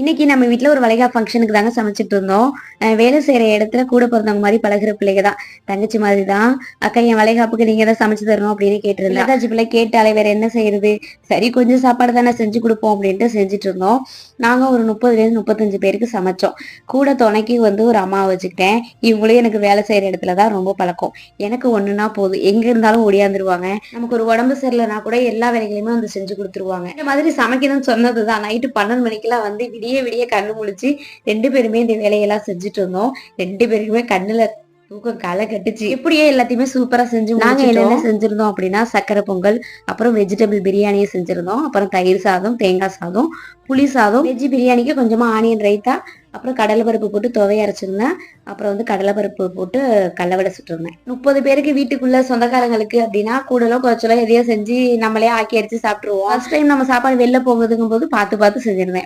இன்னைக்கு நம்ம வீட்ல ஒரு வளைகா ஃபங்க்ஷனுக்கு தாங்க சமைச்சிட்டு இருந்தோம். வேலை செய்யற இடத்துல கூட பிறந்தவங்க மாதிரி பழகுற பிள்ளைங்க தான். தங்கச்சி மாதிரி தான். அக்கா என் வளைகாப்புக்கு நீங்க தான் சமைச்சு தரணும் அப்படின்னு கேட்டிருந்தேன் ஏதாச்சும் பிள்ளை கேட்டாலே வேற என்ன செய்யறது? சரி கொஞ்சம் சாப்பாடு தானே செஞ்சு கொடுப்போம் அப்படின்ட்டு செஞ்சுட்டு இருந்தோம். நாங்க ஒரு முப்பதுல இருந்து முப்பத்தஞ்சு பேருக்கு சமைச்சோம். கூட துணைக்கு வந்து ஒரு அம்மா வச்சுக்கிட்டேன். இவங்களும் எனக்கு வேலை செய்யற இடத்துல தான் ரொம்ப பழக்கம். எனக்கு ஒண்ணுனா போதும். எங்க இருந்தாலும் ஓடியாந்துருவாங்க நமக்கு ஒரு உடம்பு சரியில்லைனா கூட எல்லா வேலைகளையுமே வந்து செஞ்சு கொடுத்துருவாங்க. இந்த மாதிரி சமைக்கணும்னு சொன்னதுதான். நைட்டு பன்னெண்டு மணிக்கெல்லாம் வந்து விடிய விடிய கண்ணு முழிச்சு ரெண்டு பேருமே இந்த வேலையெல்லாம் செஞ்சுட்டு இருந்தோம். ரெண்டு பேருக்குமே கண்ணுல தூக்கம் களை கட்டுச்சு. எப்படியே எல்லாத்தையுமே சூப்பரா செஞ்சு நாங்க என்னென்ன செஞ்சிருந்தோம் அப்படின்னா சக்கரை பொங்கல் அப்புறம் வெஜிடபிள் பிரியாணியை செஞ்சிருந்தோம். அப்புறம் தயிர் சாதம் தேங்காய் சாதம் புளி சாதம் வெஜ் பிரியாணிக்கு கொஞ்சமா ஆனியன் ரைத்தா அப்புறம் கடலைப்பருப்பு போட்டு துவைய அரைச்சிருந்தேன். அப்புறம் வந்து கடலைப்பருப்பு போட்டு கடலவடை சுட்டிருந்தேன் முப்பது பேருக்கு வீட்டுக்குள்ள சொந்தக்காரங்களுக்கு அப்படின்னா கூடலோ குறைச்சலோ எதையோ செஞ்சு நம்மளே ஆக்கி அடிச்சு சாப்பிட்டுருவோம். ஃபர்ஸ்ட் டைம் நம்ம சாப்பாடு வெளில போகுதுங்கும் போது பார்த்து பார்த்து செஞ்சிருந்தேன்.